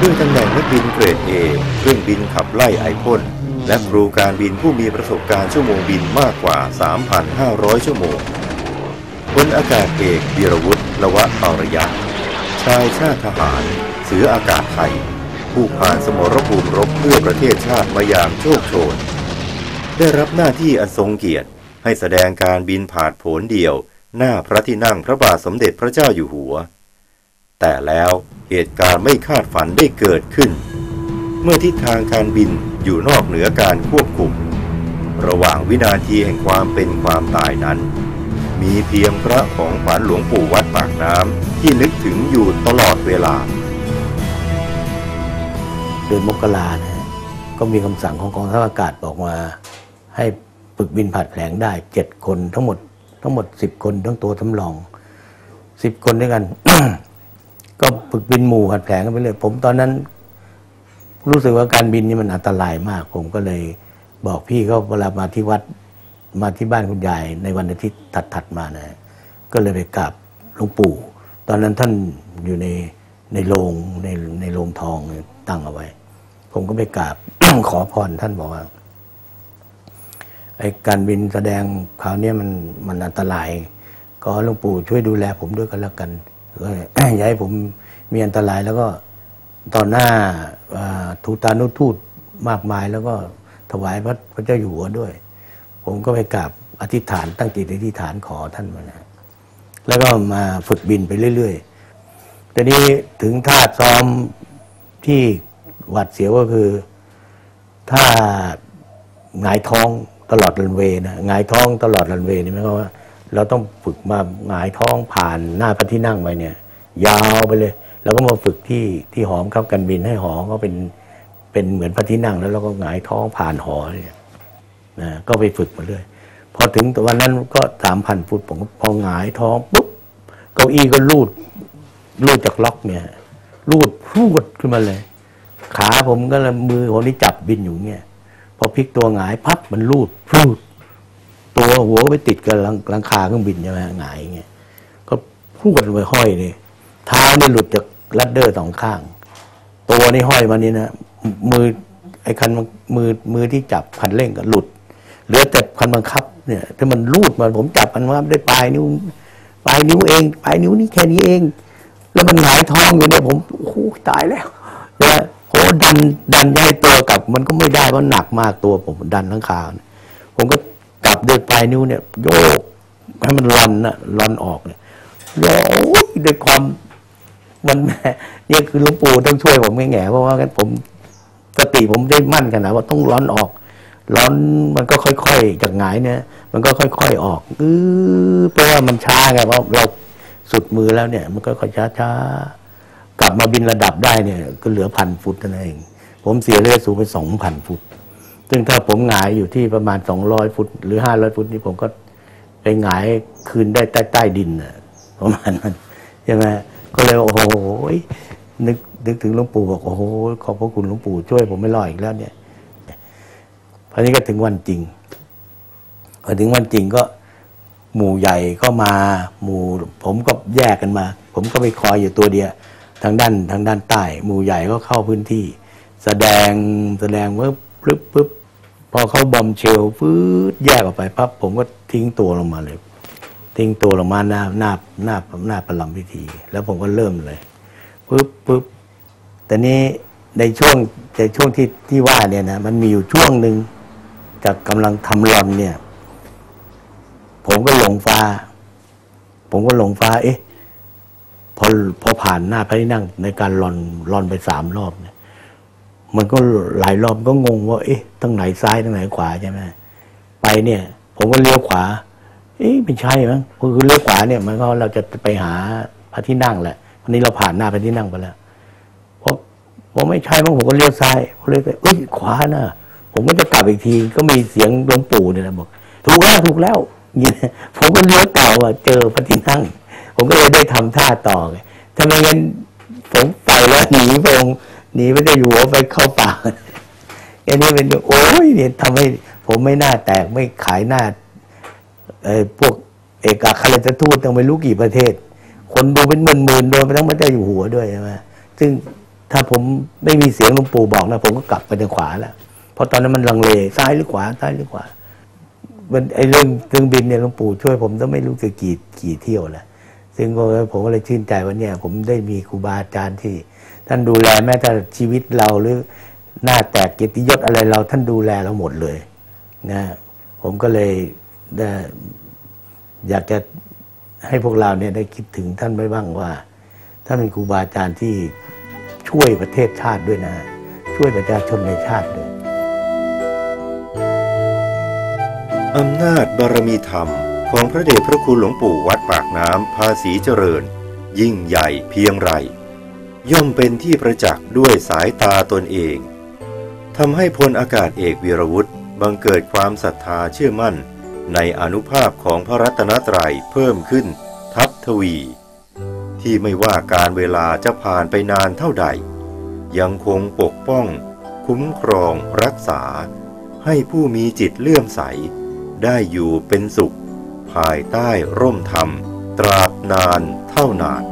ด้วยตำแหน่งนักบินเกรด A เครื่องบินขับไล่ไอพ่นและครูการบินผู้มีประสบการณ์ชั่วโมงบินมากกว่า 3,500 ชั่วโมงพลอากาศเอกวีรวุฒิละวะอารยะ ชายชาติทหาร เสืออากาศไทย ผู้ผ่านสมรภูมิรบเพื่อประเทศชาติมาอย่างโชคโชน ได้รับหน้าที่อันทรงเกียรติ ให้แสดงการบินผ่านโผนเดียว หน้าพระที่นั่งพระบาทสมเด็จพระเจ้าอยู่หัว แต่แล้วเหตุการณ์ไม่คาดฝันได้เกิดขึ้น เมื่อทิศทางการบินอยู่นอกเหนือการควบคุม ระหว่างวินาทีแห่งความเป็นความตายนั้น มีเพียงพระของขวัญหลวงปู่วัดปากน้ำที่นึกถึงอยู่ตลอดเวลา เดือนมกรานะก็มีคำสั่งของกองทัพอากาศบอกมาให้ฝึกบินผัดแผลงได้เจ็ดคนทั้งหมดทั้งหมดสิบคนทั้งตัวทำรองสิบคนด้วยกัน ก็ฝึกบินหมู่ผัดแผลกันไปเลย ผมตอนนั้น รู้สึกว่าการบินนี่มันอันตรายมาก ผมก็เลยบอกพี่เขาเวลามาที่วัดมาที่บ้านคุณยายในวันอาทิตย์ถัดๆมานะก็เลยไปกราบหลวงปู่ ตอนนั้นท่านอยู่ในในโรงในในโรงทองตั้งเอาไว้ ผมก็ไปกราบขอพรท่านบอกว่าไอ้การบินแสดงคราวนี้มันมันอันตราย ก็หลวงปู่ช่วยดูแลผมด้วยกันแล้วกัน ก็อย่าให้ผมมีอันตรายแล้วก็ต่อหน้าทูตานุทูตมากมาย แล้วก็ถวายพระพระเจ้าอยู่หัวด้วย ผมก็ไปกราบอธิษฐานตั้งจิตอธิษฐานขอท่านมานะแล้วก็มาฝึกบินไปเรื่อยๆต่นี้ถึงท่าซ้อมที่หวัดเสียวก็คือถ้าหงายท้องตลอดรันเวย์นะหงายท้องตลอดรันเวย์นี่หมายความว่า เราต้องฝึกมาหงายท้องผ่านหน้าพระที่นั่งไปเนี่ย ยาวไปเลยแล้วก็มาฝึกที่ที่หอมครับกันบินให้หอก็เป็นเป็นเหมือนพระที่นั่งแล้วเราก็หงายท้องผ่านหอเนี่ยนะก็ไปฝึกมาเรื่อยพอถึงวันนั้นก็สามพันฟุตผมพอหงายท้องปุ๊บเก้าอี้ก็ลูดลูดจากล็อกเนี่ยลูดพูดขึ้นมาเลย ขาผมก็เลยมือผมนี่จับบินอยู่เงี้ยพอพลิกตัวหงายพับมันลูดพูด ตัวหัวก็ไปติดกับหลังหลังคาเครื่องบินใช่ไหมหงายอย่างเงี้ยก็พูดไปห้อยเลยเท้านี่หลุดจากลัดเดอร์สองข้าง ตัวนี่ห้อยมานี่นะมือไอ้คันมือมือที่จับคันเร่งก็หลุดเหลือแต่คันบังคับเนี่ยถ้ามันลูดมาผมจับคันบังคับได้ปลายนิ้วปลายนิ้วเองปลายนิ้วนี่แค่นี้เอง แล้วมันหงายท้องอยู่เนี่ยผมโอ้โหตายแล้วเนี่ยโหดันดันย้ายตัวกลับ มันก็ไม่ได้เพราะหนักมากตัวผมดันทั้งคาผมก็ กลับด้วยปลายนิ้วเนี่ย โยกให้มันรันนะรันออกเนี่ยโอ้ยด้วยความมันแม่เนี่ยคือหลวงปู่ต้องช่วยผมแง่ๆเพราะว่างั้นผมสติผมได้มั่นกันนะว่าต้องร้อนออกร้อนมันก็ค่อยๆจากหงายเนี่ยมันก็ค่อย ๆออกอือเพราะว่ามันช้าไงเพราะเราสุดมือแล้วเนี่ย มันก็ค่อยช้าๆกลับมาบินระดับได้เนี่ย ก็เหลือพันฟุตนั้นเอง ผมเสียเรือสูงไปสองพันฟุต ซึ่งถ้าผมหงายอยู่ที่ประมาณสองร้อยฟุต หรือห้าร้อยฟุตนี่ผมก็ไปหงายคืนได้ใต้ใต้ดินน่ะประมาณนั้นใช่ไหมก็เลยโอ้โหนึกนึกถึงหลวงปู่บอกโอ้โหขอบพระคุณหลวงปู่ช่วยผมไม่รอดอีกแล้วเนี่ยพอนี้ก็ถึงวันจริงพอถึงวันจริงก็หมู่ใหญ่ก็มาหมู่ ผมก็แยกกันมา ผมก็ไปคอยอยู่ตัวเดียวทางด้านทางด้านใต้ หมู่ใหญ่ก็เข้าพื้นที่ แสดงแสดงว่าปึ๊บปึ๊บ พอเขาบอมเชลฟืดแยกออกไปปั๊บผมก็ทิ้งตัวลงมาเลย ทิ้งตัวลงมาหน้าหน้าหน้าหน้าประลำพิธี แล้วผมก็เริ่มเลยปึ๊บปึ๊บแต่นี้ในช่วงในช่วงที่ที่ว่าเนี่ยนะมันมีอยู่ช่วงหนึ่งจากกำลังทำรอนเนี่ย ผมก็หลงฟ้า ผมก็หลงฟ้า เอ๊ะพอพอผ่านหน้าพระที่นั่งในการรอนรอนไปสามรอบเนี่ย มันก็หลายรอบก็งงว่า เอ๊ะตั้งไหนซ้ายตั้งไหนขวาใช่ไหมไปเนี่ย ผมก็เลี้ยวขวา เอ๊ะไม่ใช่มั้งคือเลี้ยวขวาเนี่ย มันก็เราจะไปหาพระที่นั่งแหละวันนี้เราผ่านหน้าพระที่นั่งไปแล้วพอผมไม่ใช่มั้งผมก็เลี้ยวซ้ายผมเลยไปเอ้ยขวานะผมก็จะกลับอีกที ก็มีเสียงหลวงปู่เนี่ยนะบอกถูกแล้วถูกแล้วย่างนี้ผมก็เลี้ยวต่อว่าเจอพระที่นั่ง ผมก็เลยได้ทำท่าต่อไงถ้าไม่งั้นผม แล้วหนีพระองค์หนีไม่ได้อยู่หัวไปเข้าป่าอันนี้เป็นโอ้ยเนี่ยทำให้ผมไม่น่าแตกไม่ขายหน้าเออพวกเอกอัครราชทูตต้องไม่รู้กี่ประเทศ คนดูเป็นหมื่นหมื่นๆโดนไปทั้งพระเจ้าอยู่หัวด้วยใช่ไหมซึ่งถ้าผมไม่มีเสียงหลวงปู่บอกนะผมก็กลับไปทางขวาแล้วเพราะตอนนั้นมันลังเลซ้ายหรือขวาซ้ายหรือขวามันไอเรื่องเครื่องบินเนี่ยหลวงปู่ช่วยผมต้องไม่รู้กี่กี่กี่เที่ยวแล้ว ซึ่งก็ผมก็เลยชื่นใจว่าเนี่ย ผมได้มีครูบาอาจารย์ที่ ท่านดูแลแม้แต่ชีวิตเราหรือหน้าแตกเกียรติยศอะไรเราท่านดูแลเราหมดเลยนะผมก็เลยได้อยากจะให้พวกเราเนี่ยได้คิดถึงท่านไว้บ้างว่าท่านเป็นครูบาอาจารย์ที่ช่วยประเทศชาติด้วยนะ ช่วยประชาชนในชาติด้วยอำนาจบารมีธรรม ของพระเดชพระคุณหลวงปู่วัดปากน้ำภาษีเจริญ ยิ่งใหญ่เพียงไร ย่อมเป็นที่ประจักษ์ด้วยสายตาตนเองทำให้พลอากาศเอกวีรวุฒิบังเกิดความศรัทธาเชื่อมั่น ในอนุภาพของพระรัตนตรัยเพิ่มขึ้น ทับทวี ที่ไม่ว่าการเวลาจะผ่านไปนานเท่าใด ยังคงปกป้อง คุ้มครองรักษา ให้ผู้มีจิตเลื่อมใส ได้อยู่เป็นสุข ภายใต้ร่มธรรม ตราบนานเท่านาน